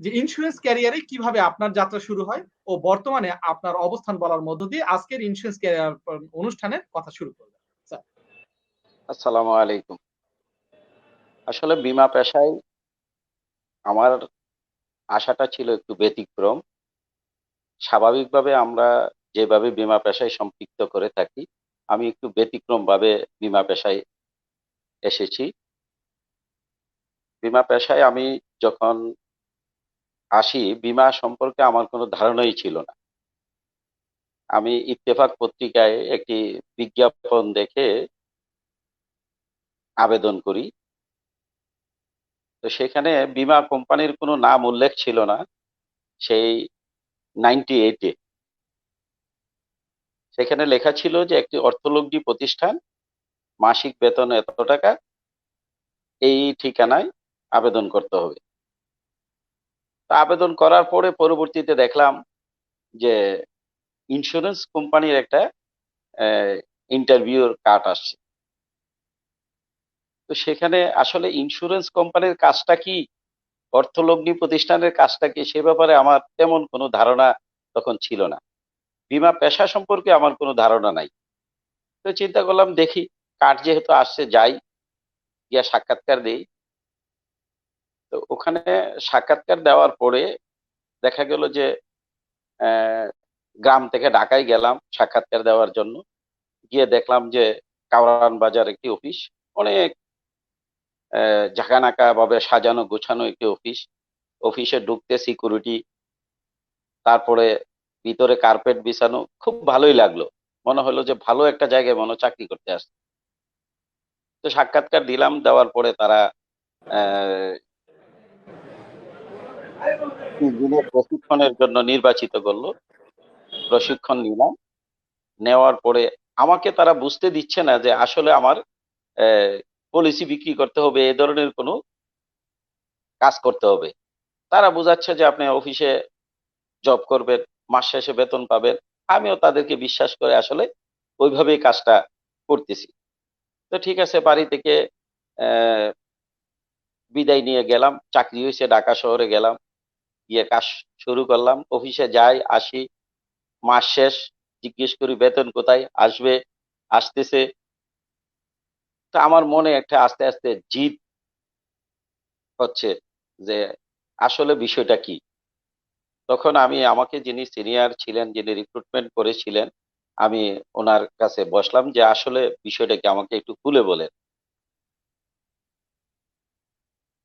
যে ইন্স্যুরেন্স ক্যারিয়ারে কীভাবে আপনার যাত্রা শুরু হয় ও বর্তমানে আপনার অবস্থান বলার মধ্য দিয়ে আজকের ইন্স্যুরেন্স ক্যারিয়ার অনুষ্ঠানের কথা শুরু করবেন আসসালামু আলাইকুম। আসলে বিমা পেশায় আমার আশাটা ছিল একটু ব্যতিক্রম। স্বাভাবিকভাবে আমরা যেভাবে বিমা পেশায় সম্পৃক্ত করে থাকি, আমি একটু ব্যতিক্রম ভাবে বিমা পেশায় এসেছি। বিমা পেশায় আমি যখন আসি, বিমা সম্পর্কে আমার কোনো ধারণাই ছিল না। আমি ইত্তেফাক পত্রিকায় একটি বিজ্ঞাপন দেখে আবেদন করি। তো সেখানে বিমা কোম্পানির কোনো নাম উল্লেখ ছিল না, সেই নাইনটি এইটে সেখানে লেখা ছিল যে একটি অর্থলগ্নি প্রতিষ্ঠান, মাসিক বেতন এত টাকা, এই ঠিকানায় আবেদন করতে হবে। আবেদন করার পরে পরবর্তীতে দেখলাম যে ইন্স্যুরেন্স কোম্পানির একটা ইন্টারভিউর কার্ড আসছে। তো সেখানে আসলে ইন্স্যুরেন্স কোম্পানির কাজটা কি, অর্থলগ্নি প্রতিষ্ঠানের কাজটা কি, সে ব্যাপারে আমার তেমন কোনো ধারণা তখন ছিল না। বিমা পেশা সম্পর্কে আমার কোনো ধারণা নাই। তো চিন্তা করলাম, দেখি কার্ড যেহেতু আসছে, যাই, গিয়া সাক্ষাৎকার দেই। তো ওখানে সাক্ষাৎকার দেওয়ার পরে দেখা গেল যে গ্রাম থেকে ঢাকায় গেলাম সাক্ষাৎকার দেওয়ার জন্য। গিয়ে দেখলাম যে কাওরান বাজার একটি অফিস, অনেক ঝাঁকানাকা ভাবে সাজানো গোছানো একটি অফিস। অফিসে ঢুকতে সিকিউরিটি, তারপরে ভিতরে কার্পেট বিছানো, খুব ভালোই লাগল। মনে হলো যে ভালো একটা জায়গায় মনে চাকরি করতে আসছে। তো সাক্ষাৎকার দিলাম, দেওয়ার পরে তারা দিনের প্রশিক্ষণের জন্য নির্বাচিত করল, প্রশিক্ষণ নিলাম। নেওয়ার পরে আমাকে তারা বুঝতে দিচ্ছে না যে আসলে আমার পলিসি বিক্রি করতে হবে, এ ধরনের কোনো কাজ করতে হবে। তারা বোঝাচ্ছে যে আপনি অফিসে জব করবেন, মাস শেষে বেতন পাবেন। আমিও তাদেরকে বিশ্বাস করে আসলে ওইভাবেই কাজটা করতেছি। তো ঠিক আছে, বাড়ি থেকে বিদায় নিয়ে গেলাম। চাকরি হয়েছে, ঢাকা শহরে গেলাম। গিয়ে কাজ শুরু করলাম। অফিসে যাই, আসি, মাস শেষ, জিজ্ঞেস করি, বেতন কোথায়? আসবে, আসতেছে। তো আমার মনে একটা আস্তে আস্তে জিদ হচ্ছে যে, আসলে বিষয়টা কি? তখন আমি, আমাকে যিনি সিনিয়র ছিলেন, যিনি রিক্রুটমেন্ট করেছিলেন, আমি ওনার কাছে বসলাম যে, আসলে বিষয়টা কি আমাকে একটু খুলে বলেন।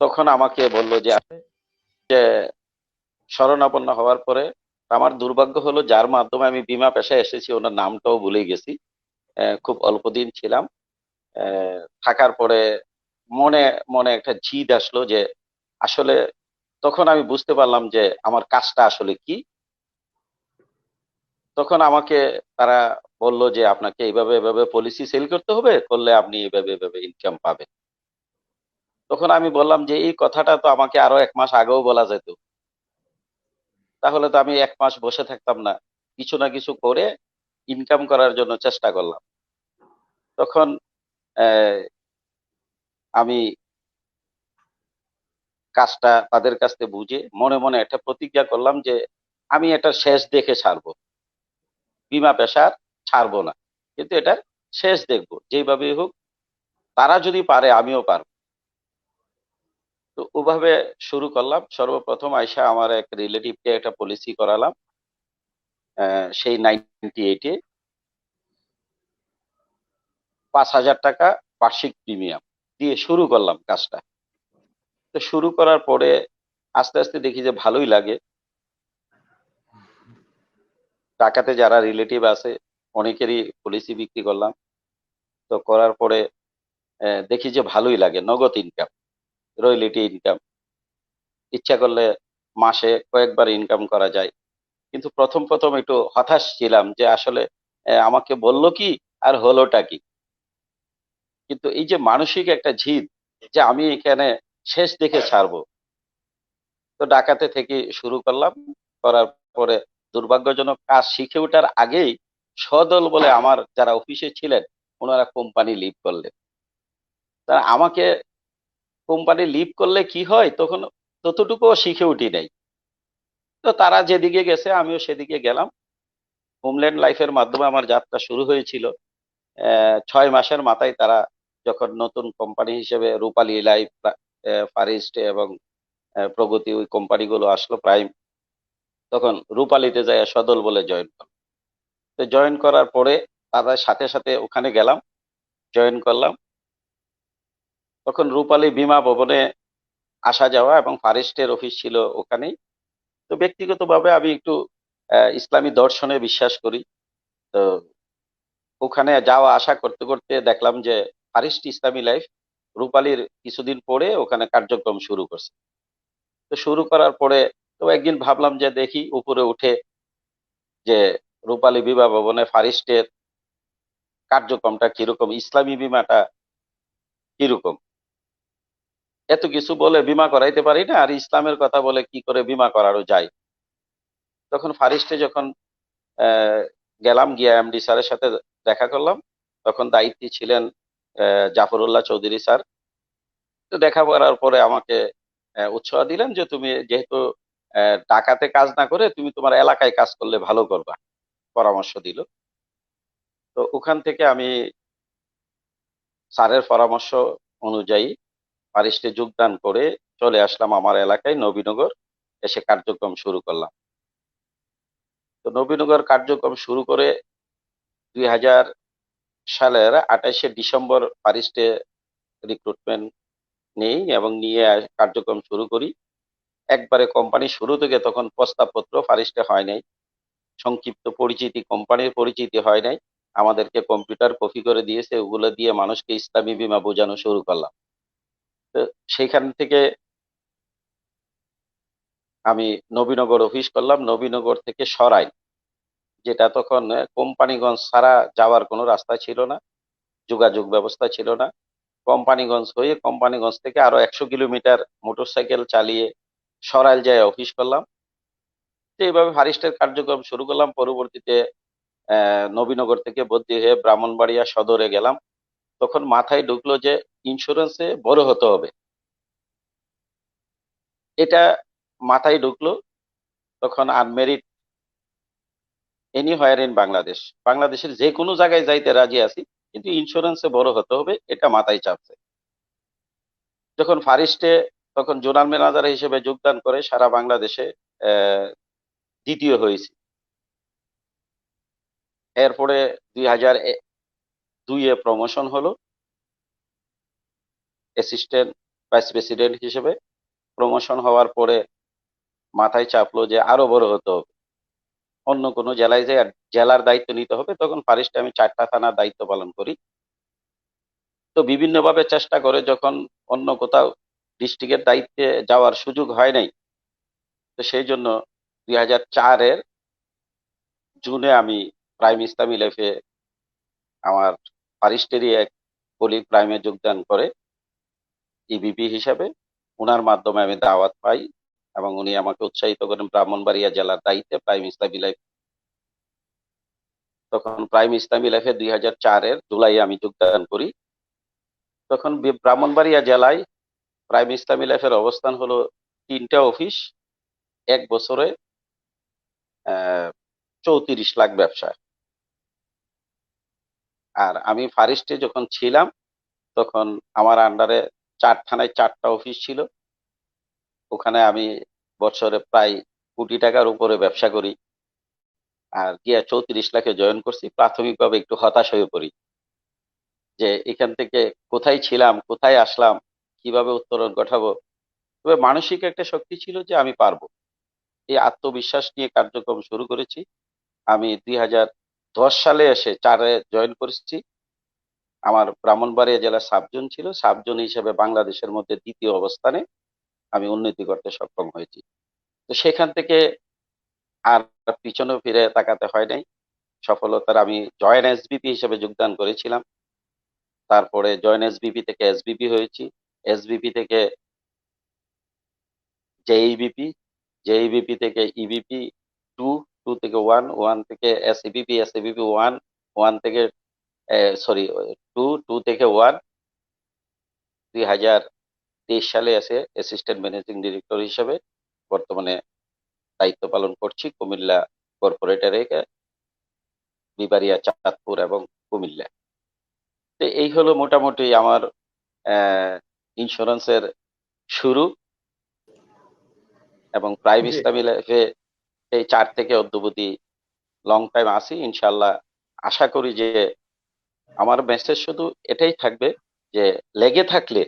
তখন আমাকে বলল যে যে শরণাপন্ন হওয়ার পরে আমার দুর্ভাগ্য হলো যার মাধ্যমে আমি বিমা পেশায় এসেছি, ওনার নামটাও ভুলে গেছি। খুব অল্প দিন ছিলাম। থাকার পরে মনে মনে একটা জিদ আসলো যে আসলে তখন আমি বুঝতে পারলাম যে আমার কাজটা আসলে কি। তখন আমাকে তারা বলল যে আপনাকে এইভাবে, এভাবে পলিসি সেল করতে হবে, করলে আপনি এইভাবে এভাবে ইনকাম পাবেন। তখন আমি বললাম যে এই কথাটা তো আমাকে আরও এক মাস আগেও বলা যেত। তাহলে তো আমি এক মাস বসে থাকতাম না। কিছু না কিছু করে ইনকাম করার জন্য চেষ্টা করলাম। তখন আমি কাজটা তাদের কাছ থেকে বুঝে মনে মনে একটা প্রতিজ্ঞা করলাম যে, আমি এটা শেষ দেখে ছাড়বো। বিমা পেশার ছাড়বো না। কিন্তু এটা শেষ দেখব। যেভাবে হোক, তারা যদি পারে, আমিও পারব। তো ওভাবে শুরু করলাম। সর্বপ্রথম আইসা আমার এক রিলেটিভকে একটা পলিসি করালাম সেই নাইনটি এইটে পাঁচ হাজার টাকা বার্ষিক প্রিমিয়াম দিয়ে শুরু করলাম কাজটা। তো শুরু করার পরে আস্তে আস্তে দেখি যে ভালোই লাগে। টাকাতে যারা রিলেটিভ আছে, অনেকেরই পলিসি বিক্রি করলাম। তো করার পরে দেখি যে ভালোই লাগে, নগদ ইনকাম রয়্যালিটি ইনকাম ইচ্ছা করলে মাসে কয়েকবার ইনকাম করা যায়। কিন্তু প্রথম প্রথম একটু হতাশ ছিলাম যে আসলে আমাকে বলল কি আর হলোটা কি? কিন্তু এই যে মানসিক একটা জিদ যে আমি এখানে শেষ দেখে ছাড়বো। তো ডাকাতে থেকে শুরু করলাম। করার পরে দুর্ভাগ্যজনক কাজ শিখে ওঠার আগেই সদল বলে আমার যারা অফিসে ছিলেন, ওনারা কোম্পানি লিভ করলেন। তারা আমাকে কোম্পানি লিভ করলে কি হয়, তখন ততটুকুও শিখে উঠি নাই। তো তারা যেদিকে গেছে, আমিও সেদিকে গেলাম। হোমল্যান্ড লাইফের মাধ্যমে আমার যাত্রা শুরু হয়েছিল। ছয় মাসের মাথায় তারা যখন নতুন কোম্পানি হিসেবে রূপালী লাইফ ফারিস্ট এবং প্রগতি ওই কোম্পানিগুলো আসলো প্রাইম তখন রূপালীতে যায় সদল বলে জয়েন করলাম। তো জয়েন করার পরে তাদের সাথে সাথে ওখানে গেলাম। জয়েন করলাম। তখন রূপালী বিমা ভবনে আসা যাওয়া এবং ফারেস্টের অফিস ছিল ওখানেই। তো ব্যক্তিগতভাবে আমি একটু ইসলামী দর্শনে বিশ্বাস করি। তো ওখানে যাওয়া, আসা করতে করতে দেখলাম যে ফারিস্ট ইসলামী লাইফ রূপালীর কিছুদিন পরে ওখানে কার্যক্রম শুরু করছে। তো শুরু করার পরে তো একদিন ভাবলাম যে দেখি উপরে উঠে যে রূপালী বিবাহ ভবনে ফারিস্টের কার্যক্রমটা কীরকম, ইসলামী বিমাটা কীরকম। এত কিছু বলে বিমা করাইতে পারি না, আর ইসলামের কথা বলে কি করে বিমা করারও যায়? তখন ফারিস্টে যখন গেলাম, গিয়া এমডি স্যারের সাথে দেখা করলাম, তখন দায়িত্বে ছিলেন জাফরুল্লাহ চৌধুরী স্যার। তো দেখা করার পরে আমাকে উৎসাহ দিলেন যে তুমি যেহেতু ঢাকাতে কাজ না করে তুমি তোমার এলাকায় কাজ করলে ভালো করবা, পরামর্শ দিল। তো ওখান থেকে আমি স্যারের পরামর্শ অনুযায়ী ফারিস্টে যোগদান করে চলে আসলাম আমার এলাকায় নবীনগর। এসে কার্যক্রম শুরু করলাম। তো নবীনগর কার্যক্রম শুরু করে দুই হাজার সালের আঠাশে ডিসেম্বর ফারিস্টে রিক্রুটমেন্ট নেই এবং নিয়ে কার্যক্রম শুরু করি। একবারে কোম্পানি শুরু থেকে তখন প্রস্তাবপত্র ফারিস্টে হয় নাই। সংক্ষিপ্ত পরিচিতি কোম্পানির পরিচিতি হয় নাই। আমাদেরকে কম্পিউটার কপি করে দিয়েছে। ওগুলো দিয়ে মানুষকে ইসলামী বিমা বোঝানো শুরু করলাম। তো সেইখান থেকে আমি নবীনগর অফিস করলাম। নবীনগর থেকে সরাই, যেটা তখন কোম্পানিগঞ্জ ছাড়া যাওয়ার কোনো রাস্তা ছিল না, যোগাযোগ ব্যবস্থা ছিল না। কোম্পানিগঞ্জ হয়ে কোম্পানিগঞ্জ থেকে আরও একশো কিলোমিটার মোটরসাইকেল চালিয়ে সরাইল যায় অফিস করলাম। এইভাবে হারিস্টের কার্যক্রম শুরু করলাম। পরবর্তীতে নবীনগর থেকে বদলি হয়ে ব্রাহ্মণবাড়িয়া সদরে গেলাম। তখন মাথায় ঢুকলো যে ইন্স্যুরেন্সে বড় হতে হবে। এটা মাথায় ঢুকলো তখন আনমেরিট এনি হোয়ার ইন বাংলাদেশ বাংলাদেশের যে কোনো জায়গায় যাইতে রাজি আছি, কিন্তু ইন্স্যুরেন্সে বড় হতে হবে, এটা মাথায় চাপছে। যখন ফারিস্টে তখন জোনাল ম্যানেজার হিসেবে যোগদান করে সারা বাংলাদেশে দ্বিতীয় হয়েছি। এরপরে দুই হাজার দুইয়ে প্রমোশন হলো। অ্যাসিস্ট্যান্ট ভাইস প্রেসিডেন্ট হিসেবে প্রমোশন হওয়ার পরে মাথায় চাপলো যে আরও বড় হতে হবে। অন্য কোনো জেলায় যে জেলার দায়িত্ব নিতে হবে, তখন ফারিস্টে আমি চারটা থানার দায়িত্ব পালন করি। তো বিভিন্নভাবে চেষ্টা করে যখন অন্য কোথাও ডিস্ট্রিক্টের দায়িত্বে যাওয়ার সুযোগ হয় নাই, তো সেই জন্য দুই হাজার চারের জুনে আমি প্রাইম ইসলামী লাইফে আমার ফারিস্টেরই এক কলি প্রাইমে যোগদান করে ইবিপি হিসাবে ওনার মাধ্যমে আমি দাওয়াত পাই এবং উনি আমাকে উৎসাহিত করেন ব্রাহ্মণবাড়িয়া জেলার দায়িত্বে প্রাইম ইসলামী লাইফ তখন প্রাইম ইসলামী লাইফে দুই হাজার চারের জুলাই আমি যোগদান করি। তখন ব্রাহ্মণবাড়িয়া জেলায় প্রাইম ইসলামী লাইফের অবস্থান হলো তিনটা অফিস, এক বছরে চৌত্রিশ লাখ ব্যবসা। আর আমি ফারিস্টে যখন ছিলাম, তখন আমার আন্ডারে চার থানায় চারটা অফিস ছিল। ওখানে আমি বছরে প্রায় কোটি টাকার উপরে ব্যবসা করি। আর গিয়া চৌত্রিশ লাখে জয়েন করছি। প্রাথমিকভাবে একটু হতাশ হয়ে পড়ি যে এখান থেকে কোথায় ছিলাম, কোথায় আসলাম, কীভাবে উত্তরণ ঘটাবো। তবে মানসিক একটা শক্তি ছিল যে আমি পারব। এই আত্মবিশ্বাস নিয়ে কার্যক্রম শুরু করেছি। আমি দুই হাজার দশ সালে এসে চারে জয়েন করেছি। আমার ব্রাহ্মণবাড়িয়া জেলা সাবজোন ছিল। সাবজন হিসেবে বাংলাদেশের মধ্যে দ্বিতীয় অবস্থানে আমি উন্নতি করতে সক্ষম হয়েছি। তো সেখান থেকে আর পিছনে ফিরে তাকাতে হয় নাই। সফলতার আমি জয়েন এসবিপি হিসেবে যোগদান করেছিলাম। তারপরে জয়েন এসবিপি থেকে এসবিপি হয়েছি। এসবিপি থেকে জেইবিপি জেইবিপি থেকে ইবিপি, টু টু থেকে ওয়ান ওয়ান থেকে এসইবিপি এসইবিপি ওয়ান ওয়ান থেকে সরি টু টু থেকে ওয়ান দুই হাজার তেইশ সালে এসে অ্যাসিস্ট্যান্ট ম্যানেজিং ডিরেক্টর হিসেবে বর্তমানে দায়িত্ব পালন করছি কুমিল্লা কর্পোরেটরে বিবারিয়া চাঁদপুর এবং কুমিল্লা তো এই হলো মোটামুটি আমার ইন্স্যুরেন্সের শুরু এবং প্রাইম। ইসলামী লাইফে এই চার থেকে অদ্যবধি লং টাইম আসি ইনশাল্লাহ আশা করি যে আমার মেসেজ শুধু এটাই থাকবে যে, লেগে থাকলে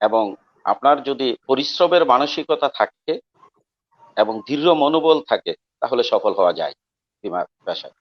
এবং আপনার যদি পরিশ্রমের মানসিকতা থাকে এবং দৃঢ় মনোবল থাকে, তাহলে সফল হওয়া যায়, বিমা পেশায়।